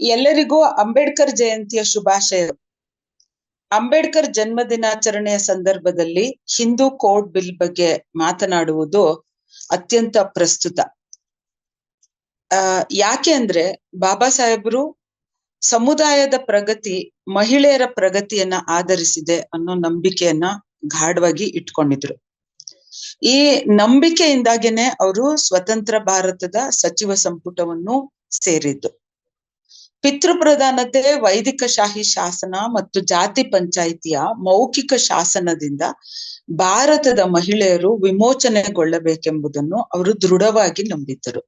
ಎಲ್ಲರಿಗೂ ಅಂಬೇಡ್ಕರ್ ಜಯಂತಿಯ ಶುಭಾಶಯ. ಅಂಬೇಡ್ಕರ್ ಜನ್ಮ ದಿನಾಚರಣೆಯ ಸಂದರ್ಭದಲ್ಲಿ ಹಿಂದೂ ಕೋಡ್ ಬಿಲ್ ಬಗ್ಗೆ ಮಾತನಾಡುವುದು ಅತ್ಯಂತ ಪ್ರಸ್ತುತ. ಯಾಕೆ ಅಂದ್ರೆ ಬಾಬಾ ಸಾಹೇಬರು ಸಮುದಾಯದ ಪ್ರಗತಿ, ಮಹಿಳೆಯರ ಪ್ರಗತಿಯನ್ನ ಆಧರಿಸಿದೆ ಅನ್ನೋ ನಂಬಿಕೆಯನ್ನ ಗಾಢವಾಗಿ ಇಟ್ಕೊಂಡಿದ್ರು. ಈ ನಂಬಿಕೆಯಿಂದಾಗೇನೆ ಅವರು ಸ್ವತಂತ್ರ ಭಾರತದ ಸಚಿವ ಸಂಪುಟವನ್ನು ಸೇರಿದ್ದು. ಪಿತೃಪ್ರಧಾನತೆ ವೈದಿಕ ಶಾಹಿ ಶಾಸನ ಮತ್ತು ಜಾತಿ ಪಂಚಾಯಿತಿಯ ಮೌಖಿಕ ಶಾಸನದಿಂದ ಭಾರತದ ಮಹಿಳೆಯರು ವಿಮೋಚನೆಗೊಳ್ಳಬೇಕೆಂಬುದನ್ನು ಅವರು ದೃಢವಾಗಿ ನಂಬಿದ್ದರು.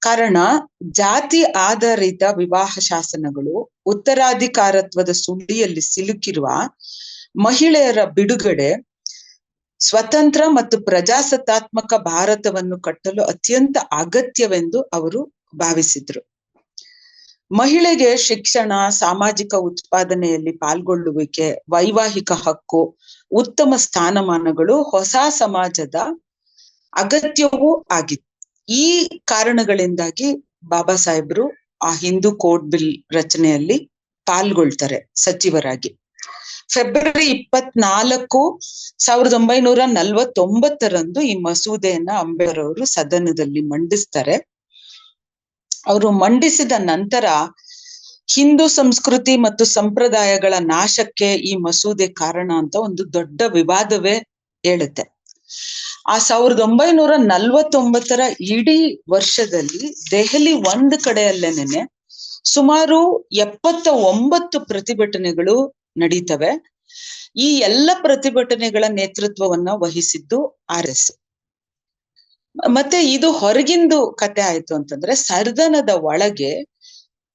ಕಾರಣ, ಜಾತಿ ಆಧಾರಿತ ವಿವಾಹ ಶಾಸನಗಳು ಉತ್ತರಾಧಿಕಾರತ್ವದ ಸುಳಿಯಲ್ಲಿ ಸಿಲುಕಿರುವ ಮಹಿಳೆಯರ ಬಿಡುಗಡೆ ಸ್ವತಂತ್ರ ಮತ್ತು ಪ್ರಜಾಸತ್ತಾತ್ಮಕ ಭಾರತವನ್ನು ಕಟ್ಟಲು ಅತ್ಯಂತ ಅಗತ್ಯವೆಂದು ಅವರು ಭಾವಿಸಿದ್ರು. ಮಹಿಳೆಗೆ ಶಿಕ್ಷಣ, ಸಾಮಾಜಿಕ ಉತ್ಪಾದನೆಯಲ್ಲಿ ಪಾಲ್ಗೊಳ್ಳುವಿಕೆ, ವೈವಾಹಿಕ ಹಕ್ಕು, ಉತ್ತಮ ಸ್ಥಾನಮಾನಗಳು ಹೊಸ ಸಮಾಜದ ಅಗತ್ಯವೂ ಆಗಿತ್ತು. ಈ ಕಾರಣಗಳಿಂದಾಗಿ ಬಾಬಾ ಸಾಹೇಬ್ರು ಆ ಹಿಂದೂ ಕೋಡ್ ಬಿಲ್ ರಚನೆಯಲ್ಲಿ ಪಾಲ್ಗೊಳ್ತಾರೆ ಸಚಿವರಾಗಿ. ಫೆಬ್ರವರಿ ಇಪ್ಪತ್ನಾಲ್ಕು ಸಾವಿರದ ಒಂಬೈನೂರ ನಲ್ವತ್ತೊಂಬತ್ತರಂದು ಈ ಮಸೂದೆಯನ್ನ ಅಂಬೇಡ್ಕರ್ ಅವರು ಸದನದಲ್ಲಿ ಮಂಡಿಸ್ತಾರೆ. ಅವರು ಮಂಡಿಸಿದ ನಂತರ ಹಿಂದೂ ಸಂಸ್ಕೃತಿ ಮತ್ತು ಸಂಪ್ರದಾಯಗಳ ನಾಶಕ್ಕೆ ಈ ಮಸೂದೆ ಕಾರಣ ಅಂತ ಒಂದು ದೊಡ್ಡ ವಿವಾದವೇ ಹೇಳುತ್ತೆ. ಆ ಸಾವಿರದ ಒಂಬೈನೂರ ನಲ್ವತ್ತೊಂಬತ್ತರ ಇಡೀ ವರ್ಷದಲ್ಲಿ ದೆಹಲಿ ಒಂದ್ ಕಡೆಯಲ್ಲೇನೆ ಸುಮಾರು ಎಪ್ಪತ್ತ ಒಂಬತ್ತು ಪ್ರತಿಭಟನೆಗಳು ನಡೀತವೆ. ಈ ಎಲ್ಲ ಪ್ರತಿಭಟನೆಗಳ ನೇತೃತ್ವವನ್ನ ವಹಿಸಿದ್ದು ಆರ್ ಎಸ್ ಮತ್ತೆ ಇದು ಹೊರಗಿಂದು ಕತೆ ಆಯ್ತು ಅಂತಂದ್ರೆ ಸರ್ದನದ ಒಳಗೆ,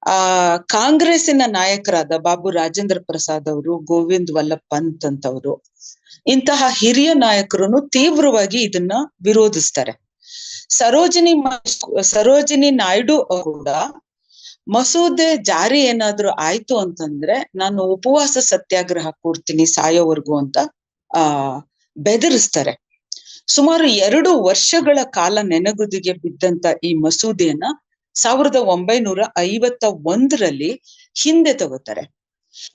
ಆ, ಕಾಂಗ್ರೆಸ್ಸಿನ ನಾಯಕರಾದ ಬಾಬು ರಾಜೇಂದ್ರ ಪ್ರಸಾದ್ ಅವರು, ಗೋವಿಂದ್ ವಲ್ಲಭ್ ಪಂತ್ ಅಂತವರು, ಇಂತಹ ಹಿರಿಯ ನಾಯಕರನ್ನು ತೀವ್ರವಾಗಿ ಇದನ್ನ ವಿರೋಧಿಸ್ತಾರೆ. ಸರೋಜಿನಿ ಸರೋಜಿನಿ ನಾಯ್ಡು ಕೂಡ ಮಸೂದೆ ಜಾರಿ ಏನಾದ್ರೂ ಆಯ್ತು ಅಂತಂದ್ರೆ ನಾನು ಉಪವಾಸ ಸತ್ಯಾಗ್ರಹ ಕೊಡ್ತೀನಿ, ಸಾಯೋವರೆಗೂ ಅಂತ, ಆ, ಬೆದರಿಸ್ತಾರೆ. ಸುಮಾರು ಎರಡು ವರ್ಷಗಳ ಕಾಲ ನೆನಗುದಿಗೆ ಬಿದ್ದಂತ ಈ ಮಸೂದೆಯನ್ನ ಸಾವಿರದ ಒಂಬೈನೂರ ಐವತ್ತ ಒಂದರಲ್ಲಿ ಹಿಂದೆ ತಗೋತಾರೆ.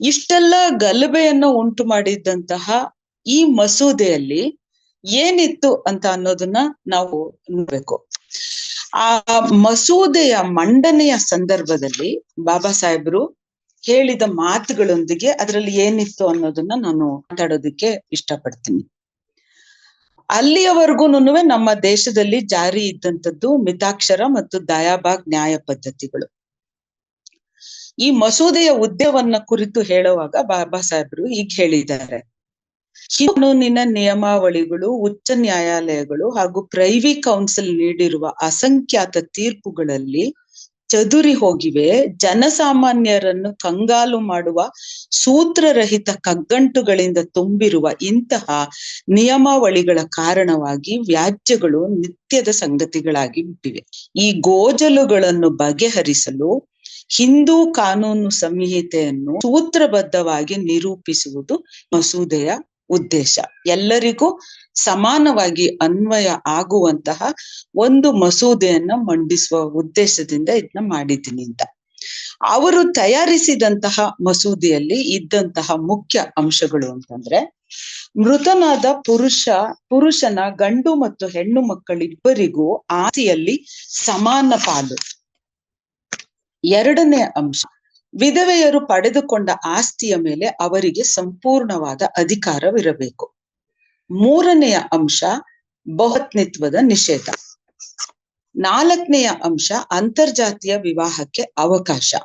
ಇಷ್ಟೆಲ್ಲ ಗಲಭೆಯನ್ನು ಉಂಟು ಮಾಡಿದ್ದಂತಹ ಈ ಮಸೂದೆಯಲ್ಲಿ ಏನಿತ್ತು ಅಂತ ಅನ್ನೋದನ್ನ ನಾವು ನೋಡ್ಬೇಕು. ಆ ಮಸೂದೆಯ ಮಂಡನೆಯ ಸಂದರ್ಭದಲ್ಲಿ ಬಾಬಾ ಸಾಹೇಬ್ರು ಹೇಳಿದ ಮಾತುಗಳೊಂದಿಗೆ ಅದರಲ್ಲಿ ಏನಿತ್ತು ಅನ್ನೋದನ್ನ ನಾನು ಮಾತಾಡೋದಕ್ಕೆ ಇಷ್ಟಪಡ್ತೀನಿ. ಅಲ್ಲಿಯವರೆಗೂ ನಮ್ಮ ದೇಶದಲ್ಲಿ ಜಾರಿ ಇದ್ದಂಥದ್ದು ಮಿತಾಕ್ಷರ ಮತ್ತು ದಯಾಬಾಗ್ ನ್ಯಾಯ ಪದ್ಧತಿಗಳು. ಈ ಮಸೂದೆಯ ಉದ್ಯವನ್ನ ಕುರಿತು ಹೇಳುವಾಗ ಬಾಬಾ ಸಾಹೇಬರು ಈಗ ಹೇಳಿದ್ದಾರೆ. ಕಾನೂನಿನ ನಿಯಮಾವಳಿಗಳು, ಉಚ್ಚ ನ್ಯಾಯಾಲಯಗಳು ಹಾಗೂ ಪ್ರೈವಿ ಕೌನ್ಸಿಲ್ ನೀಡಿರುವ ಅಸಂಖ್ಯಾತ ತೀರ್ಪುಗಳಲ್ಲಿ ಚದುರಿ ಹೋಗಿವೆ ಜನಸಾಮಾನ್ಯರನ್ನು ಕಂಗಾಲು ಮಾಡುವ ಸೂತ್ರರಹಿತ ಕಗ್ಗಂಟುಗಳಿಂದ ತುಂಬಿರುವ ಇಂತಹ ನಿಯಮಾವಳಿಗಳ ಕಾರಣವಾಗಿ ವ್ಯಾಜ್ಯಗಳು ನಿತ್ಯದ ಸಂಗತಿಗಳಾಗಿ ಬಿಟ್ಟಿವೆ ಈ ಗೋಜಲುಗಳನ್ನು ಬಗೆಹರಿಸಲು ಹಿಂದೂ ಕಾನೂನು ಸಂಹಿತೆಯನ್ನು ಸೂತ್ರಬದ್ಧವಾಗಿ ನಿರೂಪಿಸುವುದು ಮಸೂದೆಯ ಉದ್ದೇಶ. ಎಲ್ಲರಿಗೂ ಸಮಾನವಾಗಿ ಅನ್ವಯ ಆಗುವಂತಹ ಒಂದು ಮಸೂದೆಯನ್ನ ಮಂಡಿಸುವ ಉದ್ದೇಶದಿಂದ ಇದನ್ನ ಮಾಡಿದ್ದೀನಿ ಅಂತ. ಅವರು ತಯಾರಿಸಿದಂತಹ ಮಸೂದೆಯಲ್ಲಿ ಇದ್ದಂತಹ ಮುಖ್ಯ ಅಂಶಗಳು ಅಂತಂದ್ರೆ, ಮೃತನಾದ ಪುರುಷ, ಪುರುಷನ ಗಂಡು ಮತ್ತು ಹೆಣ್ಣು ಮಕ್ಕಳಿಬ್ಬರಿಗೂ ಆಸ್ತಿಯಲ್ಲಿ ಸಮಾನ ಪಾಲು. ಎರಡನೇ ಅಂಶ. ವಿಧವೆಯರು ಪಡೆದುಕೊಂಡ ಆಸ್ತಿಯ ಮೇಲೆ ಅವರಿಗೆ ಸಂಪೂರ್ಣವಾದ ಅಧಿಕಾರವಿರಬೇಕು. ಮೂರನೆಯ ಅಂಶ, ಬಹುತ್ನಿತ್ವದ ನಿಷೇಧ. ನಾಲ್ಕನೆಯ ಅಂಶ, ಅಂತರ್ಜಾತಿಯ ವಿವಾಹಕ್ಕೆ ಅವಕಾಶ.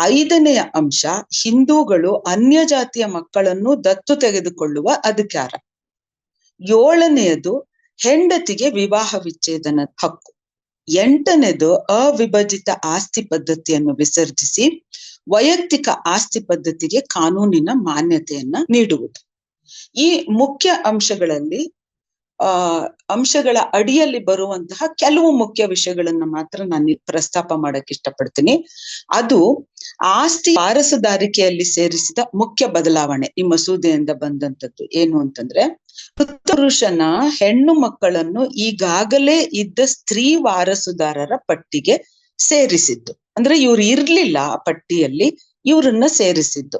ಐದನೆಯ ಅಂಶ, ಹಿಂದೂಗಳು ಅನ್ಯ ಜಾತಿಯ ಮಕ್ಕಳನ್ನು ದತ್ತು ತೆಗೆದುಕೊಳ್ಳುವ ಅಧಿಕಾರ. ಏಳನೆಯದು, ಹೆಂಡತಿಗೆ ವಿವಾಹ ವಿಚ್ಛೇದನ ಹಕ್ಕು. ಎಂಟನೇದು ಅವಿಭಜಿತ ಆಸ್ತಿ ಪದ್ಧತಿಯನ್ನು ವಿಸರ್ಜಿಸಿ ವೈಯಕ್ತಿಕ ಆಸ್ತಿ ಪದ್ಧತಿಗೆ ಕಾನೂನಿನ ಮಾನ್ಯತೆಯನ್ನ ನೀಡುವುದು. ಈ ಮುಖ್ಯ ಅಂಶಗಳಲ್ಲಿ ಆ, ಅಂಶಗಳ ಅಡಿಯಲ್ಲಿ ಬರುವಂತಹ ಕೆಲವು ಮುಖ್ಯ ವಿಷಯಗಳನ್ನ ಮಾತ್ರ ನಾನು ಪ್ರಸ್ತಾಪ ಮಾಡಕ್ ಇಷ್ಟಪಡ್ತೀನಿ. ಅದು ಆಸ್ತಿ ವಾರಸುದಾರಿಕೆಯಲ್ಲಿ ಸೇರಿಸಿದ ಮುಖ್ಯ ಬದಲಾವಣೆ ಈ ಮಸೂದೆಯಿಂದ ಬಂದಂತದ್ದು ಏನು ಅಂತಂದ್ರೆ ಪುರುಷನ ಹೆಣ್ಣು ಮಕ್ಕಳನ್ನು ಈಗಾಗಲೇ ಇದ್ದ ಸ್ತ್ರೀ ವಾರಸುದಾರರ ಪಟ್ಟಿಗೆ ಸೇರಿಸಿದ್ದು. ಅಂದ್ರೆ ಇವ್ರು ಇರ್ಲಿಲ್ಲ ಆ ಪಟ್ಟಿಯಲ್ಲಿ, ಇವ್ರನ್ನ ಸೇರಿಸಿದ್ದು.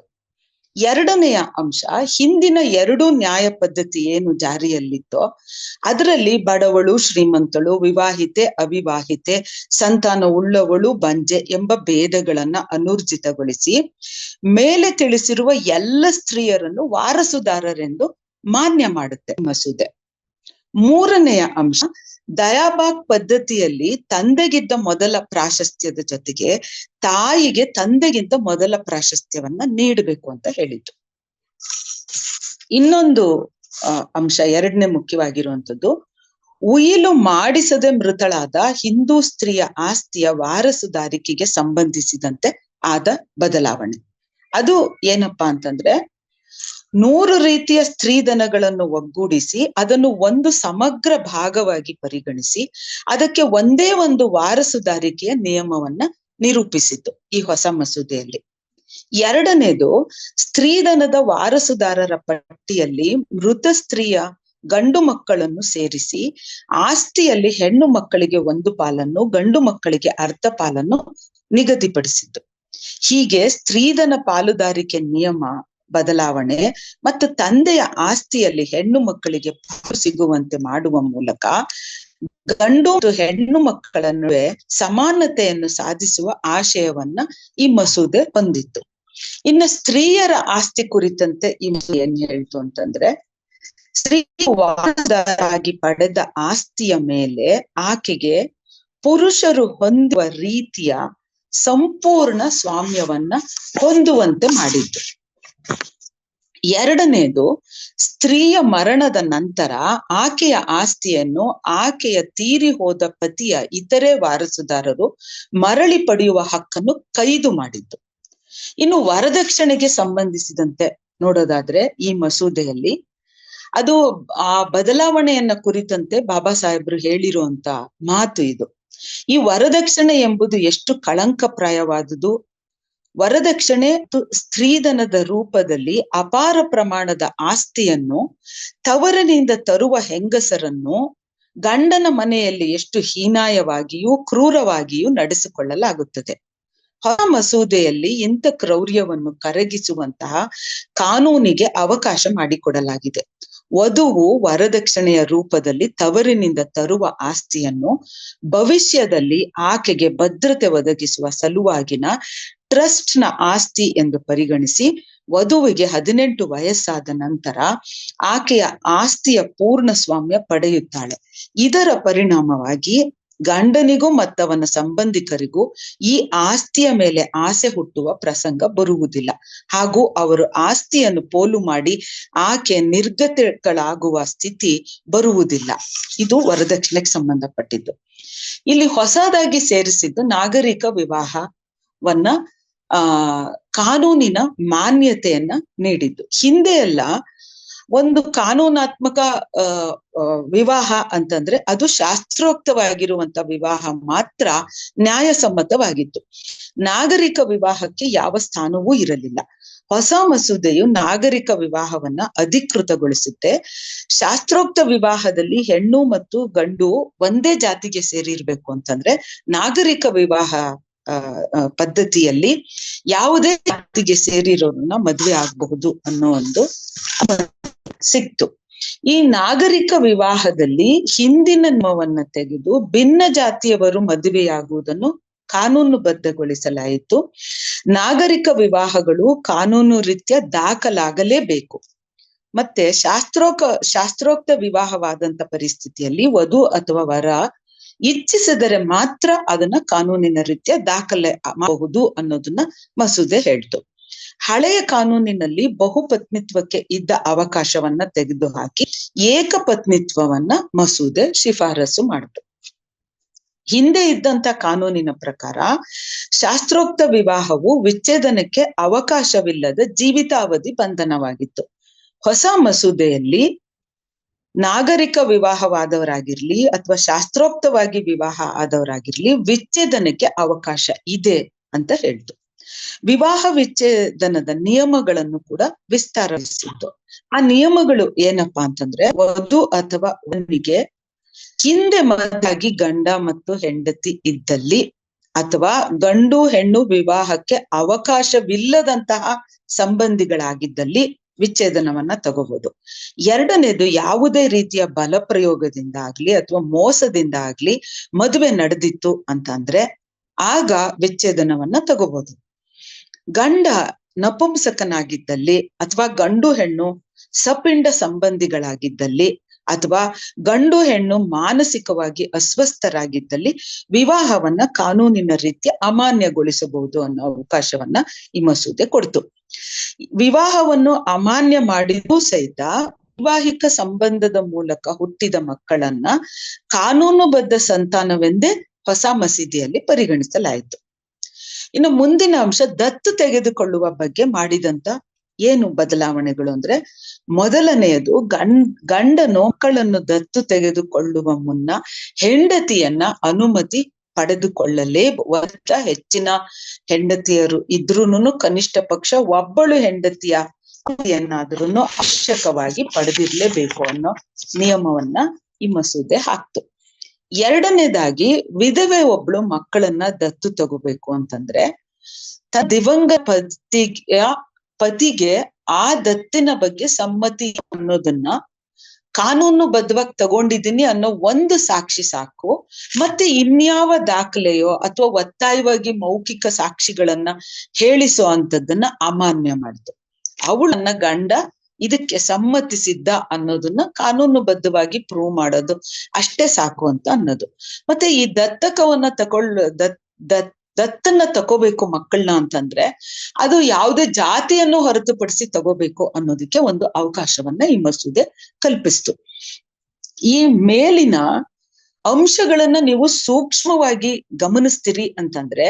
ಎರಡನೆಯ ಅಂಶ ಹಿಂದಿನ ಎರಡು ನ್ಯಾಯ ಪದ್ಧತಿ ಏನು ಜಾರಿಯಲ್ಲಿತ್ತೋ ಅದರಲ್ಲಿ ಬಡವಳು ಶ್ರೀಮಂತಳು, ವಿವಾಹಿತೆ, ಅವಿವಾಹಿತೆ, ಸಂತಾನ ಉಳ್ಳವಳು, ಬಂಜೆ ಎಂಬ ಭೇದಗಳನ್ನ ಅನೂರ್ಜಿತಗೊಳಿಸಿ ಮೇಲೆ ತಿಳಿಸಿರುವ ಎಲ್ಲ ಸ್ತ್ರೀಯರನ್ನು ವಾರಸುದಾರರೆಂದು ಮಾನ್ಯ ಮಾಡುತ್ತೆ ಮಸೂದೆ. ಮೂರನೆಯ ಅಂಶ ದಯಾಬಾಗ್ ಪದ್ಧತಿಯಲ್ಲಿ ತಂದೆಗಿದ್ದ ಮೊದಲ ಪ್ರಾಶಸ್ತ್ಯದ ಜೊತೆಗೆ ತಾಯಿಗೆ ತಂದೆಗಿಂತ ಮೊದಲ ಪ್ರಾಶಸ್ತ್ಯವನ್ನ ನೀಡಬೇಕು ಅಂತ ಹೇಳಿದ್ರು ಇನ್ನೊಂದು ಅಂಶ ಎರಡನೇ ಮುಖ್ಯವಾಗಿರುವಂತದ್ದು ಉಯಿಲು ಮಾಡಿಸದೆ ಮೃತಳಾದ ಹಿಂದೂ ಸ್ತ್ರೀಯ ಆಸ್ತಿಯ ವಾರಸುದಾರಿಕೆಗೆ ಸಂಬಂಧಿಸಿದಂತೆ ಆದ ಬದಲಾವಣೆ. ಅದು ಏನಪ್ಪಾ ಅಂತಂದ್ರೆ ನೂರು ರೀತಿಯ ಸ್ತ್ರೀಧನಗಳನ್ನು ಒಗ್ಗೂಡಿಸಿ, ಅದನ್ನು ಒಂದು ಸಮಗ್ರ ಭಾಗವಾಗಿ ಪರಿಗಣಿಸಿ, ಅದಕ್ಕೆ ಒಂದೇ ಒಂದು ವಾರಸುದಾರಿಕೆಯ ನಿಯಮವನ್ನ ನಿರೂಪಿಸಿತು ಈ ಹೊಸ ಮಸೂದೆಯಲ್ಲಿ. ಎರಡನೇದು ಸ್ತ್ರೀಧನದ ವಾರಸುದಾರರ ಪಟ್ಟಿಯಲ್ಲಿ ಮೃತ ಸ್ತ್ರೀಯ ಗಂಡು ಮಕ್ಕಳನ್ನು ಸೇರಿಸಿ, ಆಸ್ತಿಯಲ್ಲಿ ಹೆಣ್ಣು ಮಕ್ಕಳಿಗೆ ಒಂದು ಪಾಲನ್ನು, ಗಂಡು ಮಕ್ಕಳಿಗೆ ಅರ್ಧ ಪಾಲನ್ನು ನಿಗದಿಪಡಿಸಿತು ಹೀಗೆ ಸ್ತ್ರೀಧನ ಪಾಲುದಾರಿಕೆ ನಿಯಮ ಬದಲಾವಣೆ ಮತ್ತು ತಂದೆಯ ಆಸ್ತಿಯಲ್ಲಿ ಹೆಣ್ಣು ಮಕ್ಕಳಿಗೆ ಸಿಗುವಂತೆ ಮಾಡುವ ಮೂಲಕ ಗಂಡು ಮತ್ತು ಹೆಣ್ಣು ಮಕ್ಕಳ ನಡುವೆ ಸಮಾನತೆಯನ್ನು ಸಾಧಿಸುವ ಆಶಯವನ್ನ ಈ ಮಸೂದೆ ಹೊಂದಿತ್ತು. ಇನ್ನು ಸ್ತ್ರೀಯರ ಆಸ್ತಿ ಕುರಿತಂತೆ ಈ ಮಸೂದೆ ಏನ್ ಹೇಳ್ತು ಅಂತಂದ್ರೆ, ಸ್ತ್ರೀ ವಾರದಾರಾಗಿ ಪಡೆದ ಆಸ್ತಿಯ ಮೇಲೆ ಆಕೆಗೆ ಪುರುಷರು ಹೊಂದುವ ರೀತಿಯ ಸಂಪೂರ್ಣ ಸ್ವಾಮ್ಯವನ್ನ ಹೊಂದುವಂತೆ ಮಾಡಿದ್ದು ಎರಡನೇದು ಸ್ತ್ರೀಯ ಮರಣದ ನಂತರ ಆಕೆಯ ಆಸ್ತಿಯನ್ನು ಆಕೆಯ ತೀರಿ ಹೋದ ಪತಿಯ ಇತರೆ ವಾರಸುದಾರರು ಮರಳಿ ಪಡೆಯುವ ಹಕ್ಕನ್ನು ಕೈದು ಮಾಡಿದ್ದು. ಇನ್ನು ವರದಕ್ಷಿಣೆಗೆ ಸಂಬಂಧಿಸಿದಂತೆ ನೋಡೋದಾದ್ರೆ ಈ ಮಸೂದೆಯಲ್ಲಿ ಅದು ಆ ಬದಲಾವಣೆಯನ್ನ ಕುರಿತಂತೆ ಬಾಬಾ ಸಾಹೇಬ್ರು ಹೇಳಿರುವಂತ ಮಾತು ಇದು. ಈ ವರದಕ್ಷಿಣೆ ಎಂಬುದು ಎಷ್ಟು ಕಳಂಕಪ್ರಾಯವಾದುದು ವರದಕ್ಷಿಣೆ ಸ್ತ್ರೀಧನದ ರೂಪದಲ್ಲಿ ಅಪಾರ ಪ್ರಮಾಣದ ಆಸ್ತಿಯನ್ನು, ತವರನಿಂದ ತರುವ ಹೆಂಗಸರನ್ನು ಗಂಡನ ಮನೆಯಲ್ಲಿ ಎಷ್ಟು ಹೀನಾಯವಾಗಿಯೂ ಕ್ರೂರವಾಗಿಯೂ ನಡೆಸಿಕೊಳ್ಳಲಾಗುತ್ತದೆ. ಹೊಸ ಮಸೂದೆಯಲ್ಲಿ ಇಂಥ ಕ್ರೌರ್ಯವನ್ನು ಕರಗಿಸುವಂತಹ ಕಾನೂನಿಗೆ ಅವಕಾಶ ಮಾಡಿಕೊಡಲಾಗಿದೆ. ವಧುವು ವರದಕ್ಷಿಣೆಯ ರೂಪದಲ್ಲಿ ತವರಿನಿಂದ ತರುವ ಆಸ್ತಿಯನ್ನು ಭವಿಷ್ಯದಲ್ಲಿ ಆಕೆಗೆ ಭದ್ರತೆ ಒದಗಿಸುವ ಸಲುವಾಗಿನ ಟ್ರಸ್ಟ್ನ ಆಸ್ತಿ ಎಂದು ಪರಿಗಣಿಸಿ ವಧುವಿಗೆ ಹದಿನೆಂಟು ವಯಸ್ಸಾದ ನಂತರ ಆಕೆಯ ಆಸ್ತಿಯ ಪೂರ್ಣ ಸ್ವಾಮ್ಯ ಪಡೆಯುತ್ತಾಳೆ. ಇದರ ಪರಿಣಾಮವಾಗಿ ಗಂಡನಿಗೂ ಮತ್ತವನ ಸಂಬಂಧಿಕರಿಗೂ ಈ ಆಸ್ತಿಯ ಮೇಲೆ ಆಸೆ ಹುಟ್ಟುವ ಪ್ರಸಂಗ ಬರುವುದಿಲ್ಲ. ಹಾಗೂ ಅವರು ಆಸ್ತಿಯನ್ನು ಪೋಲು ಮಾಡಿ ಆಕೆ ನಿರ್ಗತಿಗಳಾಗುವ ಸ್ಥಿತಿ ಬರುವುದಿಲ್ಲ. ಇದು ವರದಕ್ಷಿಣೆಗೆ ಸಂಬಂಧಪಟ್ಟಿದ್ದು. ಇಲ್ಲಿ ಹೊಸದಾಗಿ ಸೇರಿಸಿದ್ದು ನಾಗರಿಕ ವಿವಾಹವನ್ನ ಆ, ಕಾನೂನಿನ ಮಾನ್ಯತೆಯನ್ನ ನೀಡಿದ್ದು. ಹಿಂದೆ ಎಲ್ಲ ಒಂದು ಕಾನೂನಾತ್ಮಕ ವಿವಾಹ ಅಂತಂದ್ರೆ ಅದು ಶಾಸ್ತ್ರೋಕ್ತವಾಗಿರುವಂತ ವಿವಾಹ ಮಾತ್ರ ನ್ಯಾಯಸಮ್ಮತವಾಗಿತ್ತು. ನಾಗರಿಕ ವಿವಾಹಕ್ಕೆ ಯಾವ ಸ್ಥಾನವೂ ಇರಲಿಲ್ಲ. ಹೊಸ ಮಸೂದೆಯು ನಾಗರಿಕ ವಿವಾಹವನ್ನ ಅಧಿಕೃತಗೊಳಿಸುತ್ತೆ. ಶಾಸ್ತ್ರೋಕ್ತ ವಿವಾಹದಲ್ಲಿ ಹೆಣ್ಣು ಮತ್ತು ಗಂಡು ಒಂದೇ ಜಾತಿಗೆ ಸೇರಿರ್ಬೇಕು ಅಂತಂದ್ರೆ ನಾಗರಿಕ ವಿವಾಹ ಪದ್ಧತಿಯಲ್ಲಿ ಯಾವುದೇ ಜಾತಿಗೆ ಸೇರಿರೋರನ್ನ ಮದ್ವೆ ಆಗಬಹುದು ಅನ್ನೋ ಒಂದು ಸಿಕ್ತು. ಈ ನಾಗರಿಕ ವಿವಾಹದಲ್ಲಿ ಹಿಂದಿನ ನಿಯಮವನ್ನ ತೆಗೆದು ಭಿನ್ನ ಜಾತಿಯವರು ಮದುವೆಯಾಗುವುದನ್ನು ಕಾನೂನುಬದ್ಧಗೊಳಿಸಲಾಯಿತು. ನಾಗರಿಕ ವಿವಾಹಗಳು ಕಾನೂನು ರೀತ್ಯ ದಾಖಲಾಗಲೇಬೇಕು. ಮತ್ತೆ ಶಾಸ್ತ್ರೋಕ, ಶಾಸ್ತ್ರೋಕ್ತ ವಿವಾಹವಾದಂತ ಪರಿಸ್ಥಿತಿಯಲ್ಲಿ ವಧು ಅಥವಾ ವರ ಇಚ್ಛಿಸಿದರೆ ಮಾತ್ರ ಅದನ್ನ ಕಾನೂನಿನ ರೀತಿಯ ದಾಖಲೆ ಮಾಡಬಹುದು ಅನ್ನೋದನ್ನ ಮಸೂದೆ ಹೇಳ್ತು. ಹಳೆಯ ಕಾನೂನಿನಲ್ಲಿ ಬಹುಪತ್ನಿತ್ವಕ್ಕೆ ಇದ್ದ ಅವಕಾಶವನ್ನ ತೆಗೆದುಹಾಕಿ ಏಕಪತ್ನಿತ್ವವನ್ನ ಮಸೂದೆ ಶಿಫಾರಸು ಮಾಡಿತು. ಹಿಂದೆ ಇದ್ದಂತ ಕಾನೂನಿನ ಪ್ರಕಾರ ಶಾಸ್ತ್ರೋಕ್ತ ವಿವಾಹವು ವಿಚ್ಛೇದನಕ್ಕೆ ಅವಕಾಶವಿಲ್ಲದ ಜೀವಿತಾವಧಿ ಬಂಧನವಾಗಿತ್ತು. ಹೊಸ ಮಸೂದೆಯಲ್ಲಿ ನಾಗರಿಕ ವಿವಾಹವಾದವರಾಗಿರ್ಲಿ ಅಥವಾ ಶಾಸ್ತ್ರೋಕ್ತವಾಗಿ ವಿವಾಹ ಆದವರಾಗಿರ್ಲಿ ವಿಚ್ಛೇದನಕ್ಕೆ ಅವಕಾಶ ಇದೆ ಅಂತ ಹೇಳ್ತು. ವಿವಾಹ ವಿಚ್ಛೇದನದ ನಿಯಮಗಳನ್ನು ಕೂಡ ವಿಸ್ತಾರಿಸಿತ್ತು ಆ ನಿಯಮಗಳು ಏನಪ್ಪಾ ಅಂತಂದ್ರೆ ವಧು ಅಥವಾ ವನಿಗೆ ಹಿಂದೆ ಮದ್ದಾಗಿ ಗಂಡ ಮತ್ತು ಹೆಂಡತಿ ಇದ್ದಲ್ಲಿ ಅಥವಾ ಗಂಡು ಹೆಣ್ಣು ವಿವಾಹಕ್ಕೆ ಅವಕಾಶವಿಲ್ಲದಂತಹ ಸಂಬಂಧಿಗಳಾಗಿದ್ದಲ್ಲಿ ವಿಚ್ಛೇದನವನ್ನ ತಗೋಬಹುದು ಎರಡನೇದು ಯಾವುದೇ ರೀತಿಯ ಬಲ ಪ್ರಯೋಗದಿಂದ ಆಗ್ಲಿ ಅಥವಾ ಮೋಸದಿಂದ ಆಗ್ಲಿ ಮದುವೆ ನಡೆದಿತ್ತು ಅಂತ ಅಂದ್ರೆ ಆಗ ವಿಚ್ಛೇದನವನ್ನ ತಗೋಬಹುದು ಗಂಡ ನಪುಂಸಕನಾಗಿದ್ದಲ್ಲಿ ಅಥವಾ ಗಂಡು ಹೆಣ್ಣು ಸಪಿಂಡ ಸಂಬಂಧಿಗಳಾಗಿದ್ದಲ್ಲಿ ಅಥವಾ ಗಂಡು ಹೆಣ್ಣು ಮಾನಸಿಕವಾಗಿ ಅಸ್ವಸ್ಥರಾಗಿದ್ದಲ್ಲಿ ವಿವಾಹವನ್ನ ಕಾನೂನಿನ ರೀತಿ ಅಮಾನ್ಯಗೊಳಿಸಬಹುದು ಅನ್ನೋ ಅವಕಾಶವನ್ನ ಈ ಮಸೂದೆ ಕೊಡ್ತು. ವಿವಾಹವನ್ನು ಅಮಾನ್ಯ ಮಾಡಿದೂ ಸಹಿತ ವೈವಾಹಿಕ ಸಂಬಂಧದ ಮೂಲಕ ಹುಟ್ಟಿದ ಮಕ್ಕಳನ್ನ ಕಾನೂನುಬದ್ಧ ಸಂತಾನವೆಂದೇ ಹೊಸ ಮಸೀದಿಯಲ್ಲಿ ಪರಿಗಣಿಸಲಾಯಿತು. ಇನ್ನು ಮುಂದಿನ ಅಂಶ ದತ್ತು ತೆಗೆದುಕೊಳ್ಳುವ ಬಗ್ಗೆ ಮಾಡಿದಂತ ಏನು ಬದಲಾವಣೆಗಳು ಅಂದ್ರೆ ಮೊದಲನೆಯದು ಗಂಡ್, ಗಂಡ ಮಕ್ಕಳನ್ನು ದತ್ತು ತೆಗೆದುಕೊಳ್ಳುವ ಮುನ್ನ ಹೆಂಡತಿಯನ್ನ ಅನುಮತಿ ಪಡೆದುಕೊಳ್ಳಲೇ ಒತ್ತ ಹೆಚ್ಚಿನ ಹೆಂಡತಿಯರು ಇದ್ರೂನು ಕನಿಷ್ಠ ಪಕ್ಷ ಒಬ್ಬಳು ಹೆಂಡತಿಯ ಏನಾದ್ರೂ ಅವಶ್ಯಕವಾಗಿ ಪಡೆದಿರ್ಲೇಬೇಕು ಅನ್ನೋ ನಿಯಮವನ್ನ ಈ ಮಸೂದೆ ಹಾಕ್ತು. ಎರಡನೇದಾಗಿ ವಿಧವೆ ಒಬ್ಳು ಮಕ್ಕಳನ್ನ ದತ್ತು ತಗೋಬೇಕು ಅಂತಂದ್ರೆ ತ ದಿವಂಗ ಪತಿಯ ಪತಿಗೆ ಆ ದತ್ತಿನ ಬಗ್ಗೆ ಸಮ್ಮತಿ ಅನ್ನೋದನ್ನ ಕಾನೂನು ಬದ್ಧವಾಗಿ ತಗೊಂಡಿದ್ದೀನಿ ಅನ್ನೋ ಒಂದು ಸಾಕ್ಷಿ ಸಾಕು. ಮತ್ತೆ ಇನ್ಯಾವ ದಾಖಲೆಯೋ ಅಥವಾ ಒತ್ತಾಯವಾಗಿ ಮೌಖಿಕ ಸಾಕ್ಷಿಗಳನ್ನ ಹೇಳಿಸೋ ಅಂತದನ್ನ ಅಮಾನ್ಯ ಮಾಡಿತು. ಅವಳನ್ನ ಗಂಡ, ಇದಕ್ಕೆ ಸಮ್ಮತಿಸಿದ್ದ ಅನ್ನೋದನ್ನ ಕಾನೂನು ಬದ್ಧವಾಗಿ ಪ್ರೂವ್ ಮಾಡೋದು ಅಷ್ಟೇ ಸಾಕು ಅಂತ ಅನ್ನೋದು. ಮತ್ತೆ ಈ ದತ್ತಕವನ್ನ ತಗೊಳ್ಳ ದತ್ ದತ್ತನ್ನ ತಗೋಬೇಕು ಮಕ್ಕಳನ್ನ ಅಂತಂದ್ರೆ ಅದು ಯಾವುದೇ ಜಾತಿಯನ್ನು ಹೊರತುಪಡಿಸಿ ತಗೋಬೇಕು ಅನ್ನೋದಕ್ಕೆ ಒಂದು ಅವಕಾಶವನ್ನ ಈ ಮಸೂದೆ ಕಲ್ಪಿಸ್ತು. ಈ ಮೇಲಿನ ಅಂಶಗಳನ್ನ ನೀವು ಸೂಕ್ಷ್ಮವಾಗಿ ಗಮನಿಸ್ತೀರಿ ಅಂತಂದ್ರೆ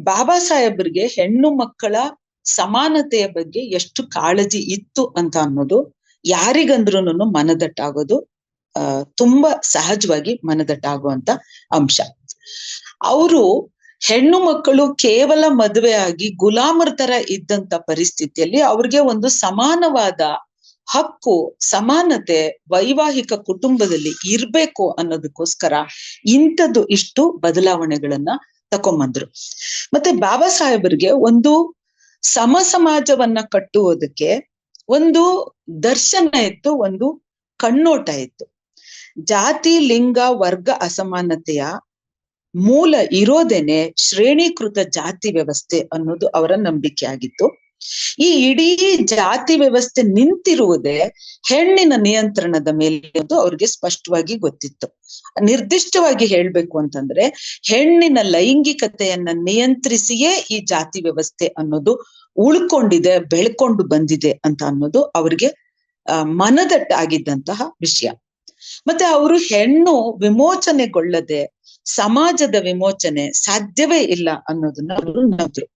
ಬಾಬಾ ಸಾಹೇಬ್ರಿಗೆ ಹೆಣ್ಣು ಮಕ್ಕಳ ಸಮಾನತೆಯ ಬಗ್ಗೆ ಎಷ್ಟು ಕಾಳಜಿ ಇತ್ತು ಅಂತ ಅನ್ನೋದು ಯಾರಿಗಂದ್ರೂ ಮನದಟ್ಟಾಗೋದು ಅಹ್ ತುಂಬಾ ಸಹಜವಾಗಿ ಮನದಟ್ಟಾಗುವಂತ ಅಂಶ. ಅವರು ಹೆಣ್ಣು ಮಕ್ಕಳು ಕೇವಲ ಮದುವೆ ಆಗಿ ಗುಲಾಮರ್ ತರ ಇದ್ದಂತ ಪರಿಸ್ಥಿತಿಯಲ್ಲಿ ಅವ್ರಿಗೆ ಒಂದು ಸಮಾನವಾದ ಹಕ್ಕು, ಸಮಾನತೆ, ವೈವಾಹಿಕ ಕುಟುಂಬದಲ್ಲಿ ಇರ್ಬೇಕು ಅನ್ನೋದಕ್ಕೋಸ್ಕರ ಇಂಥದ್ದು ಇಷ್ಟು ಬದಲಾವಣೆಗಳನ್ನ ತಕೊಂಬಂದ್ರು. ಮತ್ತೆ ಬಾಬಾ ಸಾಹೇಬರಿಗೆ ಒಂದು ಸಮ ಸಮಾಜವನ್ನ ಕಟ್ಟುವುದಕ್ಕೆ ಒಂದು ದರ್ಶನ ಇತ್ತು, ಒಂದು ಕಣ್ಣೋಟ ಇತ್ತು. ಜಾತಿ, ಲಿಂಗ, ವರ್ಗ ಅಸಮಾನತೆಯ ಮೂಲ ಇರೋದೇನೆ ಶ್ರೇಣೀಕೃತ ಜಾತಿ ವ್ಯವಸ್ಥೆ ಅನ್ನೋದು ಅವರ ನಂಬಿಕೆ ಆಗಿತ್ತು. ಈ ಇಡೀ ಜಾತಿ ವ್ಯವಸ್ಥೆ ನಿಂತಿರುವುದೇ ಹೆಣ್ಣಿನ ನಿಯಂತ್ರಣದ ಮೇಲೆ ಅದು ಅವ್ರಿಗೆ ಸ್ಪಷ್ಟವಾಗಿ ಗೊತ್ತಿತ್ತು. ನಿರ್ದಿಷ್ಟವಾಗಿ ಹೇಳ್ಬೇಕು ಅಂತಂದ್ರೆ ಹೆಣ್ಣಿನ ಲೈಂಗಿಕತೆಯನ್ನ ನಿಯಂತ್ರಿಸಿಯೇ ಈ ಜಾತಿ ವ್ಯವಸ್ಥೆ ಅನ್ನೋದು ಉಳ್ಕೊಂಡಿದೆ, ಬೆಳ್ಕೊಂಡು ಬಂದಿದೆ ಅಂತ ಅನ್ನೋದು ಅವ್ರಿಗೆ ಅಹ್ ಮನದಟ್ಟಾಗಿದ್ದಂತಹ ವಿಷಯ. ಮತ್ತೆ ಅವರು ಹೆಣ್ಣು ವಿಮೋಚನೆಗೊಳ್ಳದೆ ಸಮಾಜದ ವಿಮೋಚನೆ ಸಾಧ್ಯವೇ ಇಲ್ಲ ಅನ್ನೋದನ್ನ ಅವರು ನಂಬಿದ್ರು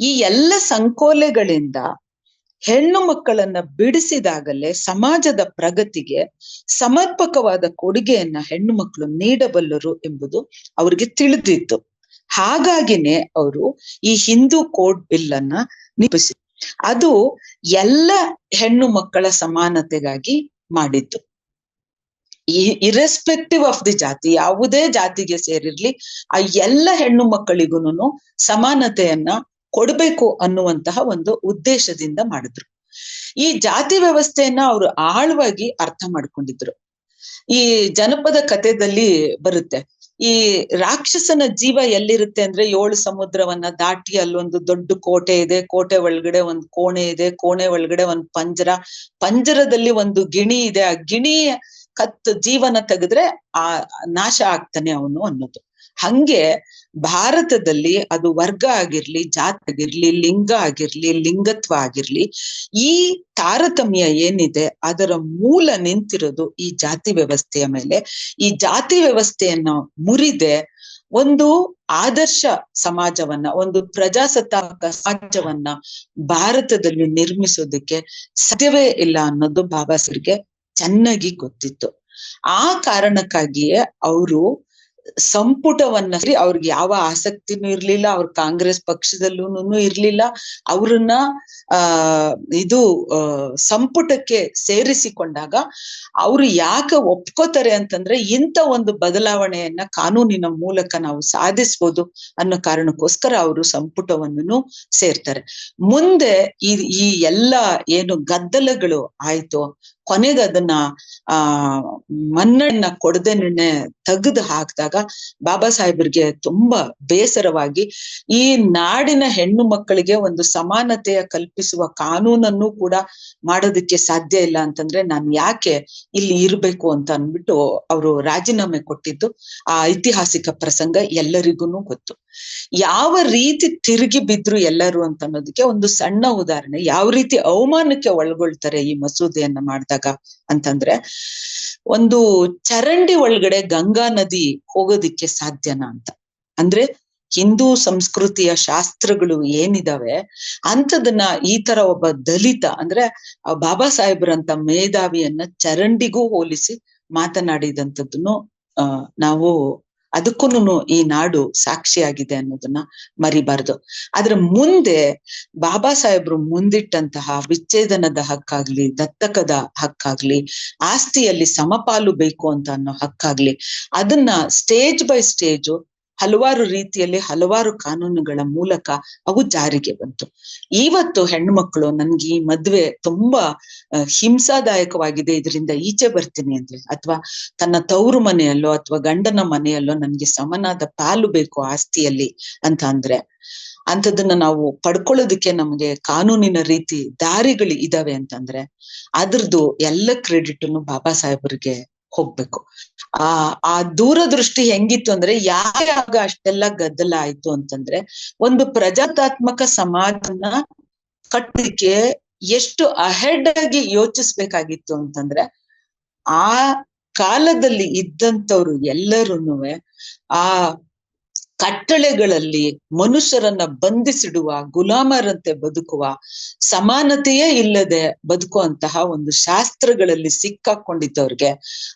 ಈ ಎಲ್ಲ ಸಂಕೋಲೆಗಳಿಂದ ಹೆಣ್ಣು ಮಕ್ಕಳನ್ನ ಬಿಡಿಸಿದಾಗಲೇ ಸಮಾಜದ ಪ್ರಗತಿಗೆ ಸಮರ್ಪಕವಾದ ಕೊಡುಗೆಯನ್ನ ಹೆಣ್ಣು ಮಕ್ಕಳು ನೀಡಬಲ್ಲರು ಎಂಬುದು ಅವ್ರಿಗೆ ತಿಳಿದಿತ್ತು. ಹಾಗಾಗಿನೇ ಅವರು ಈ ಹಿಂದೂ ಕೋಡ್ ಬಿಲ್ ಅನ್ನ ನಿಪಿಸಿದ್ರು ಅದು ಎಲ್ಲ ಹೆಣ್ಣು ಮಕ್ಕಳ ಸಮಾನತೆಗಾಗಿ ಮಾಡಿದ್ದು. ಇರೆಸ್ಪೆಕ್ಟಿವ್ ಆಫ್ ದಿ ಜಾತಿ, ಯಾವುದೇ ಜಾತಿಗೆ ಸೇರಿರ್ಲಿ, ಆ ಎಲ್ಲ ಹೆಣ್ಣು ಮಕ್ಕಳಿಗೂನು ಸಮಾನತೆಯನ್ನ ಕೊಡ್ಬೇಕು ಅನ್ನುವಂತಹ ಒಂದು ಉದ್ದೇಶದಿಂದ ಮಾಡಿದ್ರು. ಈ ಜಾತಿ ವ್ಯವಸ್ಥೆಯನ್ನ ಅವರು ಆಳವಾಗಿ ಅರ್ಥ ಮಾಡ್ಕೊಂಡಿದ್ರು. ಈ ಜನಪದ ಕಥೆದಲ್ಲಿ ಬರುತ್ತೆ, ಈ ರಾಕ್ಷಸನ ಜೀವ ಎಲ್ಲಿರುತ್ತೆ ಅಂದ್ರೆ ಏಳು ಸಮುದ್ರವನ್ನ ದಾಟಿ ಅಲ್ಲೊಂದು ದೊಡ್ಡ ಕೋಟೆ ಇದೆ, ಕೋಟೆ ಒಳಗಡೆ ಒಂದು ಕೋಣೆ ಇದೆ, ಕೋಣೆ ಒಳಗಡೆ ಒಂದು ಪಂಜರ, ಪಂಜರದಲ್ಲಿ ಒಂದು ಗಿಣಿ ಇದೆ, ಆ ಗಿಣಿ ಕತ್ತು ಜೀವನ ತೆಗೆದ್ರೆ ಆ ನಾಶ ಆಗ್ತಾನೆ ಅವನು ಅನ್ನೋದು. ಹಂಗೆ ಭಾರತದಲ್ಲಿ ಅದು ವರ್ಗ ಆಗಿರ್ಲಿ, ಜಾತಿ ಆಗಿರ್ಲಿ, ಲಿಂಗ ಆಗಿರ್ಲಿ, ಲಿಂಗತ್ವ ಆಗಿರ್ಲಿ, ಈ ತಾರತಮ್ಯ ಏನಿದೆ ಅದರ ಮೂಲ ನಿಂತಿರೋದು ಈ ಜಾತಿ ವ್ಯವಸ್ಥೆಯ ಮೇಲೆ. ಈ ಜಾತಿ ವ್ಯವಸ್ಥೆಯನ್ನ ಮುರಿದೆ ಒಂದು ಆದರ್ಶ ಸಮಾಜವನ್ನ, ಒಂದು ಪ್ರಜಾಸತ್ತಾತ್ಮಕ ಸಮಾಜವನ್ನ ಭಾರತದಲ್ಲಿ ನಿರ್ಮಿಸೋದಕ್ಕೆ ಸಾಧ್ಯವೇ ಇಲ್ಲ ಅನ್ನೋದು ಬಾಬಾ ಸಾಹೇಬ್ಗೆ ಚೆನ್ನಾಗಿ ಗೊತ್ತಿತ್ತು. ಆ ಕಾರಣಕ್ಕಾಗಿಯೇ ಅವರು ಸಂಪುಟವನ್ನ ಅವ್ರಿಗೆ ಯಾವ ಆಸಕ್ತಿನೂ ಇರ್ಲಿಲ್ಲ, ಅವ್ರ ಕಾಂಗ್ರೆಸ್ ಪಕ್ಷದಲ್ಲೂ ಇರ್ಲಿಲ್ಲ. ಅವ್ರನ್ನ, ಆ, ಇದು ಸಂಪುಟಕ್ಕೆ ಸೇರಿಸಿಕೊಂಡಾಗ ಅವ್ರು ಯಾಕೆ ಒಪ್ಕೋತಾರೆ ಅಂತಂದ್ರೆ, ಇಂಥ ಒಂದು ಬದಲಾವಣೆಯನ್ನ ಕಾನೂನಿನ ಮೂಲಕ ನಾವು ಸಾಧಿಸ್ಬೋದು ಅನ್ನೋ ಕಾರಣಕ್ಕೋಸ್ಕರ ಅವರು ಸಂಪುಟವನ್ನು ಸೇರ್ತಾರೆ. ಮುಂದೆ ಈ ಈ ಎಲ್ಲ ಏನು ಗದ್ದಲಗಳು ಆಯ್ತು, ಕೊನೆಗೆ ಅದನ್ನ, ಆ ಮನ್ನಣ್ಣ ಕೊಡದೆನೆ ತೆಗೆದು ಹಾಕಿದಾಗ ಬಾಬಾ ಸಾಹೇಬ್ರಿಗೆ ತುಂಬಾ ಬೇಸರವಾಗಿ ಈ ನಾಡಿನ ಹೆಣ್ಣು ಮಕ್ಕಳಿಗೆ ಒಂದು ಸಮಾನತೆಯ ಕಲ್ಪಿಸುವ ಕಾನೂನನ್ನು ಕೂಡ ಮಾಡೋದಕ್ಕೆ ಸಾಧ್ಯ ಇಲ್ಲ ಅಂತಂದ್ರೆ ನಾನ್ ಯಾಕೆ ಇಲ್ಲಿ ಇರ್ಬೇಕು ಅಂತ ಅನ್ಬಿಟ್ಟು ಅವರು ರಾಜೀನಾಮೆ ಕೊಟ್ಟಿದ್ದು ಆ ಐತಿಹಾಸಿಕ ಪ್ರಸಂಗ ಎಲ್ಲರಿಗೂ ಗೊತ್ತು. ಯಾವ ರೀತಿ ತಿರುಗಿ ಬಿದ್ರು ಎಲ್ಲರೂ ಅಂತ ಅನ್ನೋದಕ್ಕೆ ಒಂದು ಸಣ್ಣ ಉದಾಹರಣೆ. ಯಾವ ರೀತಿ ಅವಮಾನಕ್ಕೆ ಒಳಗೊಳ್ತಾರೆ ಈ ಮಸೂದೆಯನ್ನ ಮಾಡಿದಾಗ ಅಂತಂದ್ರೆ ಒಂದು ಚರಂಡಿ ಒಳಗಡೆ ಗಂಗಾ ನದಿ ಹೋಗೋದಿಕ್ಕೆ ಸಾಧ್ಯನಾ ಅಂತ. ಅಂದ್ರೆ ಹಿಂದೂ ಸಂಸ್ಕೃತಿಯ ಶಾಸ್ತ್ರಗಳು ಏನಿದಾವೆ, ಅಂಥದನ್ನ ಈ ತರ ಒಬ್ಬ ದಲಿತ, ಅಂದ್ರೆ ಬಾಬಾ ಸಾಹೇಬ್ರಂತ ಮೇಧಾವಿಯನ್ನ ಚರಂಡಿಗೂ ಹೋಲಿಸಿ ಮಾತನಾಡಿದಂಥದ್ದನ್ನು ನಾವು ಅದಕ್ಕೂನು ಈ ನಾಡು ಸಾಕ್ಷಿಯಾಗಿದೆ ಅನ್ನೋದನ್ನ ಮರಿಬಾರ್ದು. ಆದ್ರೆ ಮುಂದೆ ಬಾಬಾ ಸಾಹೇಬ್ರು ಮುಂದಿಟ್ಟಂತಹ ವಿಚ್ಛೇದನದ ಹಕ್ಕಾಗ್ಲಿ, ದತ್ತಕದ ಹಕ್ಕಾಗ್ಲಿ, ಆಸ್ತಿಯಲ್ಲಿ ಸಮಪಾಲು ಬೇಕು ಅಂತ ಅನ್ನೋ ಹಕ್ಕಾಗ್ಲಿ, ಅದನ್ನ ಸ್ಟೇಜ್ ಬೈ ಸ್ಟೇಜು ಹಲವಾರು ರೀತಿಯಲ್ಲಿ ಹಲವಾರು ಕಾನೂನುಗಳ ಮೂಲಕ ಅವು ಜಾರಿಗೆ ಬಂತು. ಇವತ್ತು ಹೆಣ್ಮಕ್ಳು ನನ್ಗೆ ಈ ಮದ್ವೆ ತುಂಬಾ ಹಿಂಸಾದಾಯಕವಾಗಿದೆ, ಇದರಿಂದ ಈಚೆ ಬರ್ತೀನಿ ಅಂದ್ರೆ, ಅಥವಾ ತನ್ನ ತವರು ಮನೆಯಲ್ಲೋ ಅಥವಾ ಗಂಡನ ಮನೆಯಲ್ಲೋ ನನ್ಗೆ ಸಮನಾದ ಪಾಲು ಬೇಕು ಆಸ್ತಿಯಲ್ಲಿ ಅಂತ ಅಂದ್ರೆ ಅಂಥದನ್ನ ನಾವು ಪಡ್ಕೊಳ್ಳೋದಕ್ಕೆ ನಮ್ಗೆ ಕಾನೂನಿನ ರೀತಿ ದಾರಿಗಳು ಇದಾವೆ ಅಂತಂದ್ರೆ, ಅದ್ರದ್ದು ಎಲ್ಲ ಕ್ರೆಡಿಟ್ ಬಾಬಾ ಸಾಹೇಬರಿಗೆ ಹೋಗ್ಬೇಕು. ಆ ಆ ದೂರದೃಷ್ಟಿ ಹೆಂಗಿತ್ತು ಅಂದ್ರೆ ಯಾವಾಗ ಅಷ್ಟೆಲ್ಲ ಗದ್ದಲ ಆಯ್ತು ಅಂತಂದ್ರೆ ಒಂದು ಪ್ರಜಾತಾತ್ಮಕ ಸಮಾಜನ ಕಟ್ಟಲಿಕ್ಕೆ ಎಷ್ಟು ಅಹೆಡ್ ಆಗಿ ಯೋಚಿಸ್ಬೇಕಾಗಿತ್ತು ಅಂತಂದ್ರೆ ಆ ಕಾಲದಲ್ಲಿ ಇದ್ದಂಥವ್ರು ಎಲ್ಲರೂನುವೆ, ಆ ಕಟ್ಟಳೆಗಳಲ್ಲಿ ಮನುಷ್ಯರನ್ನ ಬಂಧಿಸಿಡುವ, ಗುಲಾಮರಂತೆ ಬದುಕುವ, ಸಮಾನತೆಯೇ ಇಲ್ಲದೆ ಬದುಕುವಂತಹ ಒಂದು ಶಾಸ್ತ್ರಗಳಲ್ಲಿ ಸಿಕ್ಕಾಕೊಂಡಿದ್ದವ್ರಿಗೆ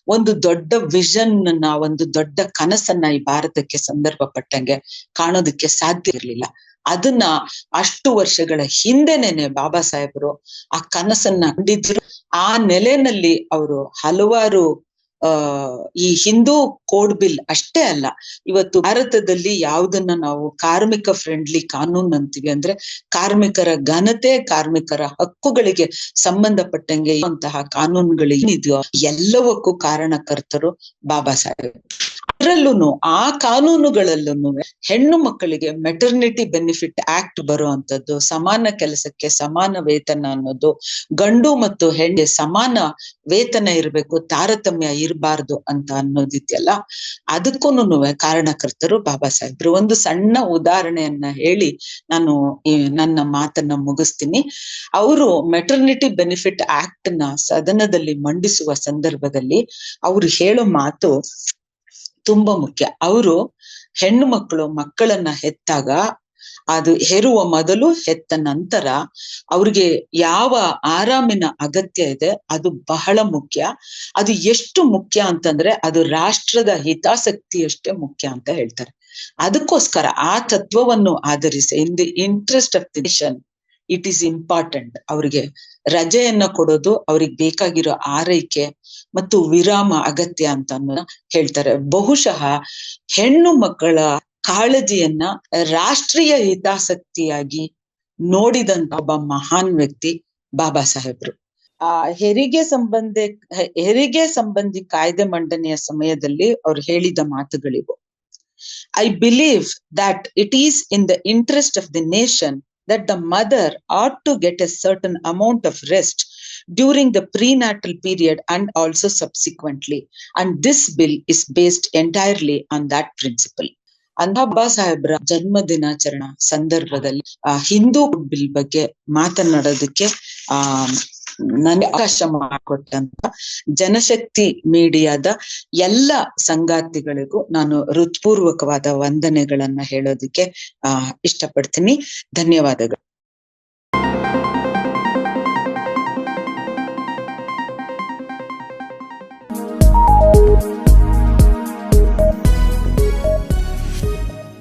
ಒಂದು ದೊಡ್ಡ ವಿಷನ್ ಅನ್ನ ಒಂದು ದೊಡ್ಡ ಕನಸನ್ನ ಈ ಭಾರತಕ್ಕೆ ಸಂದರ್ಭ ಪಟ್ಟಂಗೆ ಕಾಣೋದಕ್ಕೆ ಸಾಧ್ಯ ಇರಲಿಲ್ಲ. ಅದನ್ನ ಅಷ್ಟು ವರ್ಷಗಳ ಹಿಂದೆನೇನೆ ಬಾಬಾ ಸಾಹೇಬರು ಆ ಕನಸನ್ನ ಕಂಡಿದ್ರು. ಆ ನೆಲೆನಲ್ಲಿ ಅವರು ಹಲವಾರು ಈ ಹಿಂದೂ ಕೋಡ್ ಬಿಲ್ ಅಷ್ಟೇ ಅಲ್ಲ, ಇವತ್ತು ಭಾರತದಲ್ಲಿ ಯಾವುದನ್ನ ನಾವು ಕಾರ್ಮಿಕ ಫ್ರೆಂಡ್ಲಿ ಕಾನೂನ್ ಅಂತೀವಿ ಅಂದ್ರೆ ಕಾರ್ಮಿಕರ ಘನತೆ, ಕಾರ್ಮಿಕರ ಹಕ್ಕುಗಳಿಗೆ ಸಂಬಂಧಪಟ್ಟಂಗೆ ಇರುವಂತಹ ಕಾನೂನುಗಳು ಏನಿದೆಯೋ ಎಲ್ಲವಕ್ಕೂ ಕಾರಣಕರ್ತರು ಬಾಬಾ ಸಾಹೇಬ್. ಅದರಲ್ಲೂ ಆ ಕಾನೂನುಗಳಲ್ಲೂ ಹೆಣ್ಣು ಮಕ್ಕಳಿಗೆ ಮೆಟರ್ನಿಟಿ ಬೆನಿಫಿಟ್ ಆಕ್ಟ್ ಬರುವಂತದ್ದು ಸಮಾನ ಕೆಲಸಕ್ಕೆ ಸಮಾನ ವೇತನ ಅನ್ನೋದು, ಗಂಡು ಮತ್ತು ಹೆಣ್ಣೆ ಸಮಾನ ವೇತನ ಇರಬೇಕು, ತಾರತಮ್ಯ ಇರಬಾರ್ದು ಅಂತ ಅನ್ನೋದಿದೆಯಲ್ಲ ಅದಕ್ಕೂ ಕಾರಣಕರ್ತರು ಬಾಬಾ ಸಾಹೇಬ್ರು. ಒಂದು ಸಣ್ಣ ಉದಾಹರಣೆಯನ್ನ ಹೇಳಿ ನಾನು ನನ್ನ ಮಾತನ್ನ ಮುಗಿಸ್ತೀನಿ. ಅವರು ಮೆಟರ್ನಿಟಿ ಬೆನಿಫಿಟ್ ಆಕ್ಟ್ನ ಸದನದಲ್ಲಿ ಮಂಡಿಸುವ ಸಂದರ್ಭದಲ್ಲಿ ಅವ್ರು ಹೇಳೋ ಮಾತು ತುಂಬಾ ಮುಖ್ಯ. ಅವರು ಹೆಣ್ಣು ಮಕ್ಕಳು ಮಕ್ಕಳನ್ನ ಹೆತ್ತಾಗ ಅದು ಹೆರುವ ಮೊದಲು ಹೆತ್ತ ನಂತರ ಅವ್ರಿಗೆ ಯಾವ ಆರಾಮಿನ ಅಗತ್ಯ ಇದೆ ಅದು ಬಹಳ ಮುಖ್ಯ. ಅದು ಎಷ್ಟು ಮುಖ್ಯ ಅಂತಂದ್ರೆ ಅದು ರಾಷ್ಟ್ರದ ಹಿತಾಸಕ್ತಿಯಷ್ಟೇ ಮುಖ್ಯ ಅಂತ ಹೇಳ್ತಾರೆ. ಅದಕ್ಕೋಸ್ಕರ ಆ ತತ್ವವನ್ನು ಆಧರಿಸಿ in the interest of the nation it is important ಅವ್ರಿಗೆ ರಜೆಯನ್ನ ಕೊಡೋದು ಅವ್ರಿಗೆ ಬೇಕಾಗಿರೋ ಆರೈಕೆ ಮತ್ತು ವಿರಾಮ ಅಗತ್ಯ ಅಂತ ಹೇಳ್ತಾರೆ. ಬಹುಶಃ ಹೆಣ್ಣು ಮಕ್ಕಳ ಕಾಳಜಿಯನ್ನ ರಾಷ್ಟ್ರೀಯ ಹಿತಾಸಕ್ತಿಯಾಗಿ ನೋಡಿದಂತ ಒಬ್ಬ ಮಹಾನ್ ವ್ಯಕ್ತಿ ಬಾಬಾ ಸಾಹೇಬ್ರು. ಆ ಹೆರಿಗೆ ಸಂಬಂಧ, ಹೆರಿಗೆ ಸಂಬಂಧಿ ಕಾಯ್ದೆ ಮಂಡನೆಯ ಸಮಯದಲ್ಲಿ ಅವ್ರು ಹೇಳಿದ ಮಾತುಗಳಿವು. I believe that it is in the interest of the nation that the mother ought to get a certain amount of rest during the prenatal period and also subsequently. And this bill is based entirely on that principle. ಅಂದಾಬಾ ಸಾಹೇಬ್ರ ಜನ್ಮ ದಿನಾಚರಣೆ ಸಂದರ್ಭದಲ್ಲಿ ಆ Hindu bill ಬಗ್ಗೆ ಮಾತನಾಡೋದಕ್ಕೆ ಆ ನನಗೆ ಅವಕಾಶ ಮಾಡಿಕೊಟ್ಟಂತ ಜನಶಕ್ತಿ ಮೀಡಿಯಾದ ಎಲ್ಲ ಸಂಗಾತಿಗಳಿಗೂ ನಾನು ಹೃತ್ಪೂರ್ವಕವಾದ ವಂದನೆಗಳನ್ನ ಹೇಳೋದಿಕ್ಕೆ ಆ ಇಷ್ಟಪಡ್ತೀನಿ. ಧನ್ಯವಾದಗಳು.